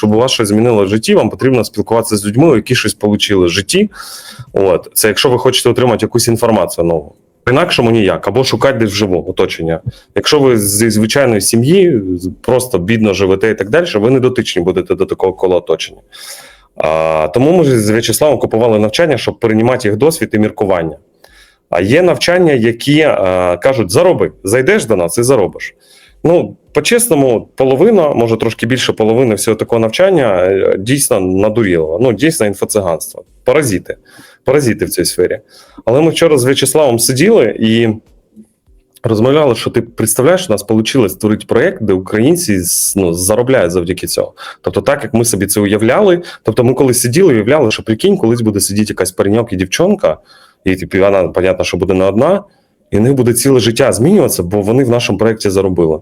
Щоб у вас щось змінило в житті, вам потрібно спілкуватися з людьми, які щось отримали в житті. От це якщо ви хочете отримати якусь інформацію нову. Інакшому ніяк, або шукати десь вживу оточення. Якщо ви зі звичайної сім'ї просто бідно живете і так далі, ви не дотичні будете до такого кола оточення. А, тому ми з В'ячеславом купували навчання, щоб переймати їх досвід і міркування. А є навчання, які а, кажуть: зароби, зайдеш до нас і заробиш. Ну, по-чесному, половина, може трошки більше половини всього такого навчання е, дійсно надуріло. Ну, дійсно інфоциганство. Паразити. Паразити в цій сфері. Але ми вчора з В'ячеславом сиділи і розмовляли, що ти представляєш, у нас вийшло створити проєкт, де українці ну, заробляють завдяки цього. Тобто, так як ми собі це уявляли. Тобто, ми коли сиділи, уявляли, що прикинь, колись буде сидіти якась пареньок і дівчонка, і типу, вона, понятно, що буде не одна, і в них буде ціле життя змінюватися, бо вони в нашому проєкті заробили.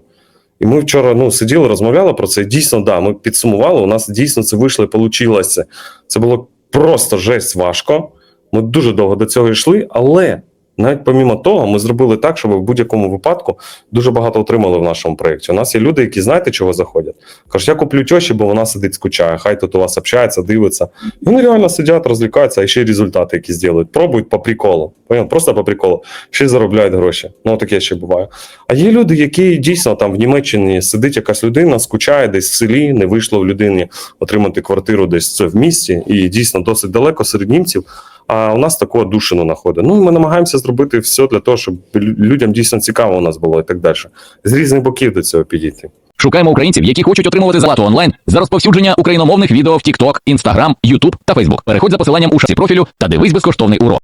І ми вчора ну, сиділи, розмовляли про це. Дійсно, да, ми підсумували. У нас дійсно це вийшло і вийшло. Це було просто жесть важко. Ми дуже довго до цього йшли, але навіть помімо того, ми зробили так, щоб в будь-якому випадку дуже багато отримали в нашому проєкті. У нас є люди, які знаєте, чого заходять. Кажуть, я куплю тьоші, бо вона сидить, скучає. Хай тут у вас общається, дивиться. Вони реально сидять, розвлікаються, а ще й результати якісь зроблять. Пробують по приколу. Просто по приколу. Ще заробляють гроші. Ну, таке ще буває. А є люди, які дійсно там в Німеччині сидить якась людина, скучає десь в селі, не вийшло в людині отримати квартиру десь це в місті, і дійсно досить далеко серед німців. А у нас такого душину знаходить. Ну ми намагаємося зробити все для того, щоб людям дійсно цікаво у нас було і так далі. З різних боків до цього підійти. Шукаємо українців, які хочуть отримувати злату онлайн за розповсюдження україномовних відео в TikTok, Instagram, YouTube та Facebook. Переходь за посиланням у шасі профілю та дивись безкоштовний урок.